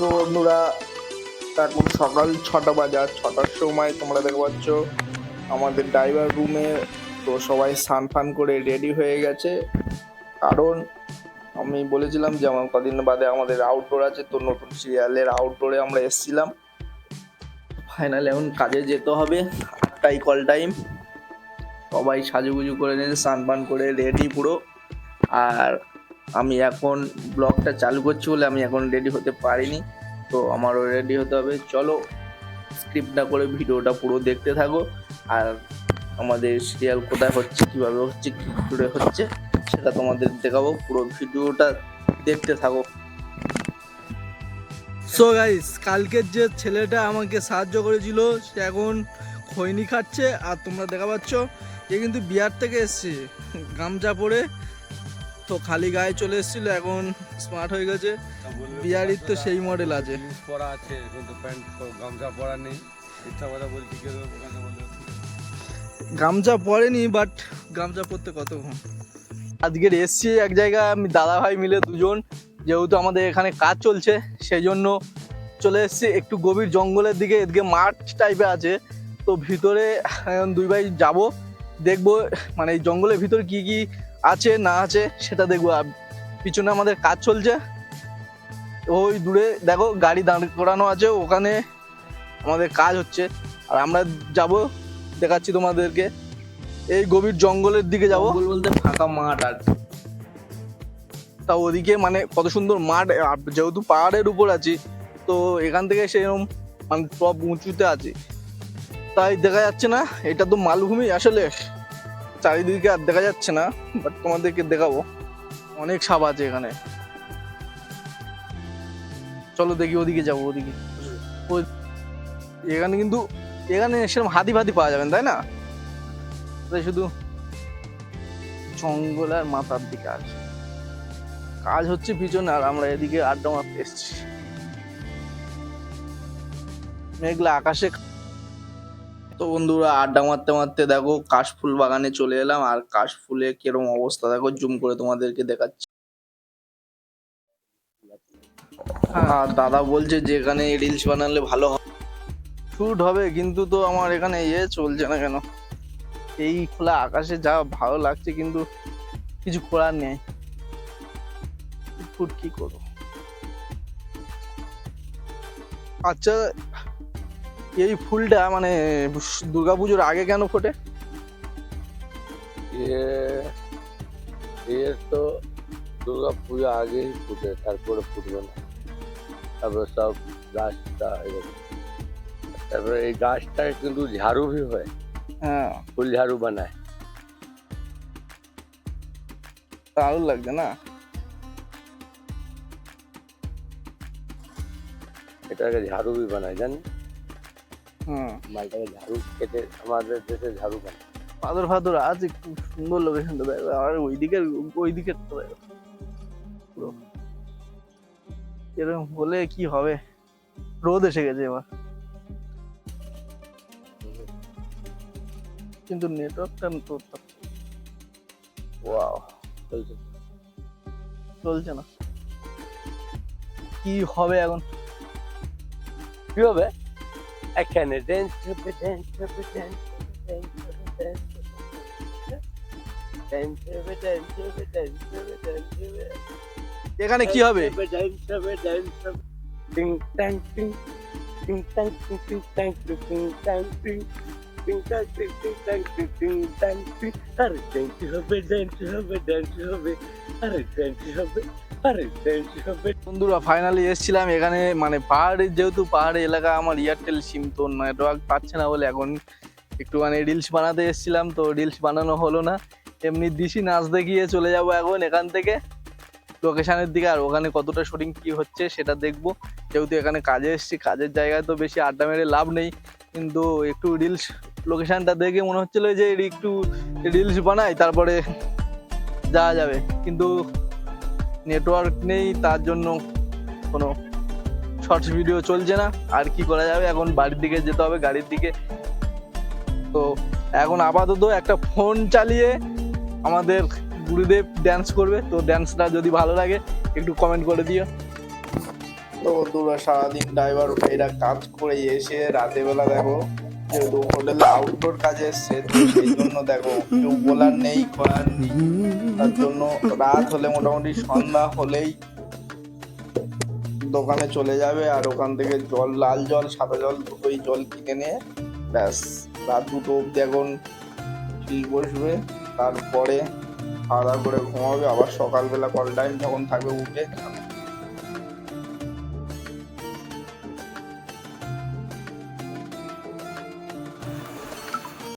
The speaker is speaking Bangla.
তো বন্ধুরা, এখন সকাল ছটা বাজার ছটার সময় তোমরা দেখতে পাচ্ছ আমাদের ড্রাইভার রুমে তো সবাই স্নান ফান করে রেডি হয়ে গেছে। কারণ আমি বলেছিলাম যে আমার কদিন বাদে আমাদের আউটডোর আছে, তো নতুন সিরিয়ালের আউটডোরে আমরা এসেছিলাম। ফাইনালি এখন কাজে যেতে হবে, আটটাই কল টাইম সবাই সাজুগুজু করে নিয়ে স্নান পান করে রেডি পুরো। আর আমি এখন ব্লগটা চালু করছি বলে আমি এখন রেডি হতে পারিনি। তো আমারও রেডি হতে হবে। চলো স্ক্রিপ্ট না করে ভিডিওটা পুরো দেখতে থাকো। আর আমাদের সিরিয়াল কোথায় হচ্ছে, কীভাবে হচ্ছে, কী করে হচ্ছে, সেটা তোমাদের দেখাবো। পুরো ভিডিওটা দেখতে থাকো। সো গাইস কালকের যে ছেলেটা আমাকে সাহায্য করেছিল, সে এখন খৈনি খাচ্ছে। আর তোমরা দেখা পাচ্ছ যে কিন্তু বিহার থেকে এসছে। গামছা পরে তো খালি গায়ে চলে এসেছিল এখন স্মার্ট হয়ে গেছে। বিহারির তো সেই মডেল আছে। পরা আছে কিন্তু প্যান্ট গামছা পরা নেই। ইচ্ছা কথা বলছি কেউ গামছা পরেনি বাট গামছা পরতে কতক্ষণ আজকের এসছি এক জায়গায় আমি দাদা ভাই মিলে দুজন। যেহেতু আমাদের এখানে কাজ চলছে সেই জন্য চলে এসেছি। একটু গভীর জঙ্গলের দিকে এদিকে মাঠ টাইপের আছে। তো ভিতরে দুই ভাই যাব। দেখব মানে এই জঙ্গলের ভিতর কি কি আছে না আছে সেটা দেখব। আর পিছনে আমাদের কাজ চলছে। ওই দূরে দেখো গাড়ি দাঁড় করানো আছে ওখানে আমাদের কাজ হচ্ছে। আর আমরা যাব দেখাচ্ছি তোমাদেরকে। এই গভীর জঙ্গলের দিকে যাব। বলতে ফাঁকা মাঠ আর তা ওদিকে মানে কত সুন্দর মাঠ যেহেতু পাহাড়ের উপর আছি তো এখান থেকে সেরকম মানে টপ উঁচুতে আছি। তাই দেখা যাচ্ছে না এটা তো মালভূমি আসলে। চারিদিকে আর দেখা যাচ্ছে না বাট তোমাদেরকে দেখাবো। অনেক সাপ আছে এখানে। চলো দেখি ওদিকে যাব ওদিকে। এখানে কিন্তু এখানে সেরকম হাতি ফাতি পাওয়া যাবে না, তাই না? তাই শুধু জঙ্গল আর মাথার দিকে আছে কাজ হচ্ছে পিছনে আর আমরা এদিকে আড্ডা মারতে এসছি। মেঘলা আকাশে তো বন্ধুরা আড্ডা মারতে মারতে দেখো কাশফুল বাগানে চলে এলাম। আর কাশফুলে কিরম অবস্থা? দেখো জুম করে তোমাদেরকে দেখাচ্ছি। আর দাদা বলছে যে এখানে রিলস বানালে ভালো হবে শুট হবে, কিন্তু তো আমার এখানে ইয়ে চলছে না কেন? এই খোলা আকাশে যা ভালো লাগছে, কিন্তু কিছু করার নেই। ফুট কি করব? আচ্ছা এই ফুলটা মানে দুর্গাপুজোর আগে কেন ফোটে? এ এর তো দুর্গা পুজো আগেই ফুটে তারপরে ফুটবে না। তারপরে সব গাছটা এরকম তারপরে এই গাছটা কিন্তু ঝাড়ু भी হয়। হ্যাঁ। ফুল ঝাড়ু বানায়। দারুণ লাগছে না? এটাকে ঝাড়ু भी বানায় জানেন? হুম মালটাকে ঝাড়ু কেটে আমাদের দেশে ঝাড়ু বানায় পাথর ফাথর আছে খুব সুন্দর লোকেশনটা দেখো। আর ওইদিকে ওইদিকে তো দেখো। পুরো। এরকম হলে কি হবে? রোদ এসে গেছে এবার। কিন্তু নেটওয়ার্কটা তো ওয়াও চলছে। চলছে না। কি হবে এখন? কি হবে? I can dance, dance, dance, dance, dance, dance. এখানে কি হবে আরে হবে হবে আরে হবে বন্ধুরা ফাইনালি এসেছিলাম এখানে। মানে পাহাড়ে, যেহেতু পাহাড়ে এলাকা, আমার এয়ারটেল সিম তো নেটওয়ার্ক পাচ্ছে না বলে এখন একটু মানে রিলস বানাতে এসেছিলাম, তো রিলস বানানো হলো না। এমনি দিশি নাচ দেখিয়ে চলে যাব এখন এখান থেকে। লোকেশনের দিকে আর ওখানে কতটা শুটিং কি হচ্ছে সেটা দেখব। যেহেতু এখানে কাজে এসেছি, কাজের জায়গায় তো বেশি আড্ডা মেরে লাভ নেই। কিন্তু একটু রিলস লোকেশনটা দেখে মনে হচ্ছিল যে একটু রিলস বানাই, তারপরে যাওয়া যাবে। কিন্তু নেটওয়ার্ক নেই, তার জন্য কোনো শর্টস ভিডিও চলছে না। আর কি করা যাবে? এখন বাড়ির দিকে যেতে হবে, গাড়ির দিকে। তো এখন আপাতত একটা ফোন চালিয়ে আমাদের গুরুদেব ড্যান্স করবে। তো ড্যান্সটা যদি ভালো লাগে, একটু কমেন্ট করে দিও। তো বন্ধুরা, সারাদিন ড্রাইভার ভাইরা কাজ করে এসে রাতে বেলা দেখো যেহেতু আউটডোর কাজে এসছে জন্য দেখো কেউ বলার নেই করার নেই তার জন্য রাত হলে মোটামুটি সন্ধ্যা হলেই দোকানে চলে যাবে আর ওখান থেকে জল লাল জল সাদা জল দুটোই জল কিনে নিয়ে ব্যাস রাত দুটো অব্দি এখন ফিল বসবে তারপরে খাওয়া দাওয়া করে ঘুমাবে, আবার সকালবেলা কল টাইম যখন থাকবে উঠে